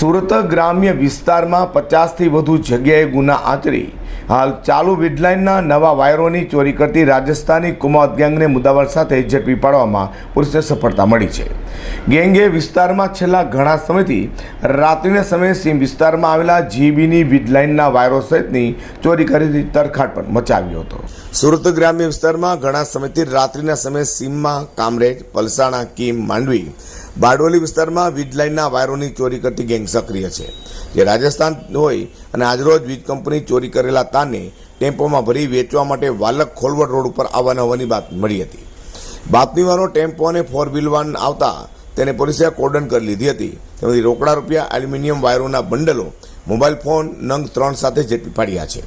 સુરત ગ્રામ્ય વિસ્તારમાં પચાસથી વધુ જગ્યાએ ગુના આચરી હાલ ચાલુ વિડલાઇનના નવા વાયરોની ચોરી કરતી રાજસ્થાની કુમાત ગેંગને મુદ્દાવાર સાથે ઝડપી પાડવામાં પોલીસને સફળતા મળી છે. ગેંગે વિસ્તારમાં છેલ્લા ઘણા સમયથી રાત્રિના સમયે સીમ વિસ્તારમાં આવેલા જીબીની વિડલાઇનના વાયરો સહિતની ચોરી કરી તરખાટ પણ મચાવ્યો હતો. સુરત ગ્રામ્ય વિસ્તારમાં ઘણા સમયથી રાત્રિના સમયે સીમમાં કામરેજ, પલસાણા, કીમ, માંડવી, બારડોલી વિસ્તારમાં વીજ વાયરોની ચોરી કરતી ગેંગ સક્રિય છે. જે રાજસ્થાન હોય અને આજરોજ વીજ કંપની ચોરી કરેલા તારને ટેમ્પોમાં ભરી વેચવા માટે વાલક ખોલવડ રોડ ઉપર આવવાના હોવાની બાત મળી હતી. બાતમીવાનો ટેમ્પો અને ફોર વ્હીલ વાન આવતા તેને પોલીસે કોર્ડન કરી લીધી હતી. તેમાંથી રોકડા રૂપિયા, એલ્યુમિનિયમ વાયરોના બંડલો, મોબાઈલ ફોન, નંગ ત્રણ સાથે ઝડપી પાડ્યા છે.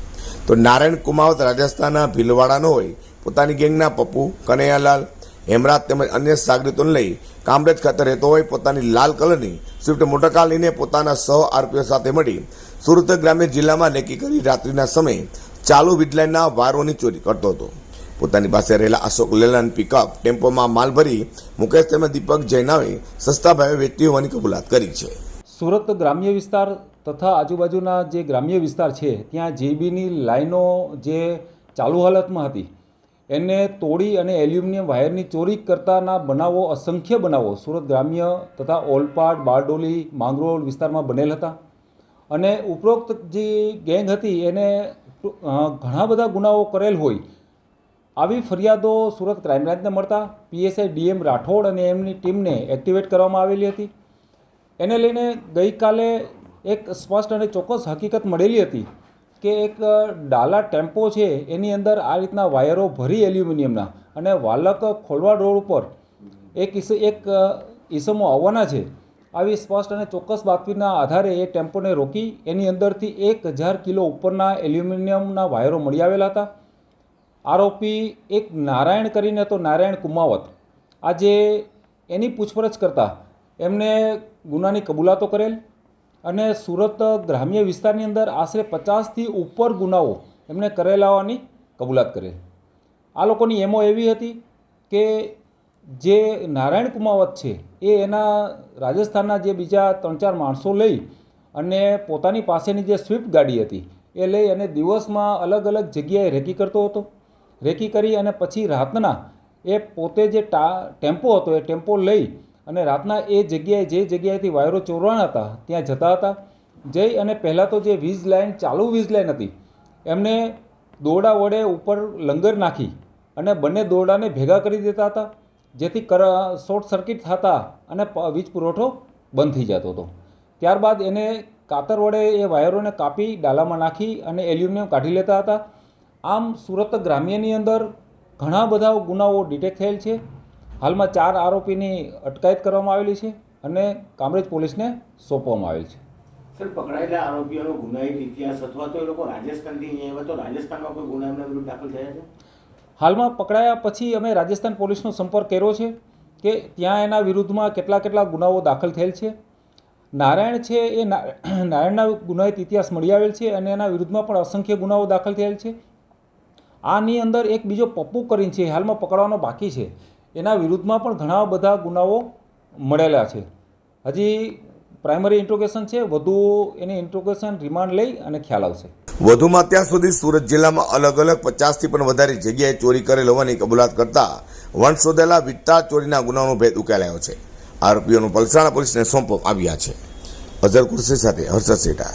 તો નારાયણ કુમાવત રાજસ્થાનના ભીલવાડાનો હોય, પોતાની ગેંગના પપ્પુ કનૈયાલાલ, હેમરાજ તેમજ અન્ય સાગરીતોને લઈ કામરેજ ખાતે રહેતો હોય, પોતાની લાલ કલરની સ્વિફ્ટ મોટરકાર લઈને પોતાના સહ આરોપીઓ સાથે મળી સુરત ગ્રામ્ય જિલ્લામાં નક્કી કરી રાત્રિના સમયે ચાલુ વીજલાઇનના વારોની ચોરી કરતો હતો. પોતાની પાસે રહેલા અશોક લેલન પિકઅપ ટેમ્પોમાં માલ ભરી મુકેશ તેમજ દીપક જૈનાવે સસ્તા ભાવે વેચતી હોવાની કબૂલાત કરી છે. સુરત ગ્રામ્ય વિસ્તાર તથા આજુબાજુના જે ગ્રામ્ય વિસ્તાર છે, ત્યાં જેબીની લાઈનો જે ચાલુ હાલતમાં હતી, એને તોડી અને એલ્યુમિનિયમ વાયરની ચોરી કરતાના બનાવો અસંખ્ય બનાવો સુરત ગ્રામ્ય તથા ઓલપાડ બારડોલી માંગરોળ વિસ્તારમાં બનેલ હતા. અને ઉપરોક્ત જે ગેંગ હતી એને ઘણા બધા ગુનાઓ કરેલ હોય. આવી ફરિયાદો સુરત ક્રાઇમ બ્રાન્ચને મળતા પીએસઆઈ ડીએમ રાઠોડ અને એમની ટીમને એક્ટિવેટ કરવામાં આવેલી હતી. એને લઈને ગઈકાલે એક સ્પષ્ટ અને ચોક્કસ હકીકત મળેલી હતી કે એક ડાલા ટેમ્પો છે એની અંદર આ રીતના વાયરો ભરી એલ્યુમિનિયમના અને વાલક ખોલવા રોડ ઉપર એક એક ઈસમો આવવાના છે. આવી સ્પષ્ટ અને ચોક્કસ બાતમીના આધારે એ ટેમ્પોને રોકી એની અંદરથી એક હજાર કિલો ઉપરના એલ્યુમિનિયમના વાયરો મળી આવેલા હતા. આરોપી એક નારાયણ કરીને તો નારાયણ કુમાવત. આજે એની પૂછપરછ કરતાં એમને ગુનાની કબૂલાતો કરેલ અને સુરત ગ્રામ્ય વિસ્તારની અંદર આશરે પચાસથી ઉપર ગુનાઓ એમને કરેલા હોવાની કબૂલાત કરેલ. આ લોકોની એમો એવી હતી કે જે નારાયણ કુમાવત છે એ એના રાજસ્થાનના જે બીજા ત્રણ ચાર માણસો લઈ અને પોતાની પાસેની જે સ્વિફ્ટ ગાડી હતી, એ લઈ અને દિવસમાં અલગ અલગ જગ્યાએ રેકી કરતો હતો. રેકી કરી અને પછી રાતના એ પોતે જે ટા, ટેમ્પો હતો, એ ટેમ્પો લઈ અને રાતના એ જગ્યાએ, જે જગ્યાએથી વાયરો ચોરવાના હતા, ત્યાં જતા હતા. જઈ અને પહેલાં તો જે વીજ લાઇન ચાલુ વીજ લાઇન હતી, એમને દોરડા વડે ઉપર લંગર નાખી અને બંને દોરડાને ભેગા કરી દેતા હતા. જેથી કર, શોર્ટ સર્કિટ થતા અને વીજ પુરવઠો બંધ થઈ જતો હતો. ત્યારબાદ એને કાતર વડે એ વાયરોને કાપી ડાલામાં નાખી અને એલ્યુમિનિયમ કાઢી લેતા હતા. આમ સુરત ગ્રામ્યની અંદર ઘણા બધા ગુનાઓ ડિટેક્ટ થયેલ છે. હાલમાં ચાર આરોપીની અટકાયત કરવામાં આવેલી છે અને કામરેજ પોલીસને સોંપવામાં આવેલ છે. સર, પકડાયેલા આરોપીઓનો ગુનાહિત ઇતિહાસ અથવા તો એ લોકો રાજસ્થાનથી અહીંયા તો રાજસ્થાનમાં કોઈ ગુના વિરુદ્ધ દાખલ થયા છે? હાલમાં પકડાયા પછી અમે રાજસ્થાન પોલીસનો સંપર્ક કર્યો છે કે ત્યાં એના વિરુદ્ધમાં કેટલા કેટલા ગુનાઓ દાખલ થયેલ છે. નારાયણ છે એ નારાયણના ગુનાહિત ઇતિહાસ મળી આવેલ છે અને એના વિરુદ્ધમાં પણ અસંખ્ય ગુનાઓ દાખલ થયેલ છે. આની અંદર એક બીજો પપ્પુ કરીને છે હાલમાં પકડવાનો બાકી છે. એના વિરુદ્ધમાં પણ ઘણા બધા ગુનાઓ મળેલા છે. હજી પ્રાઇમરી ઇન્ટ્રોગેશન છે, વધુ એની ઇન્ટ્રોગેશન રિમાન્ડ લઈ અને ખ્યાલ આવશે. વધુમાં ત્યાં સુધી સુરત જિલ્લામાં અલગ અલગ પચાસથી પણ વધારે જગ્યાએ ચોરી કરેલ હોવાની કબૂલાત કરતા વંશ શોધેલા ચોરીના ગુનાનો ભેદ ઉકેલાયો છે. આરોપીઓનું પલસાણા પોલીસને સોંપવામાં આવ્યા છે. અઝર કુર્સી સાથે હર્ષદ સેઠા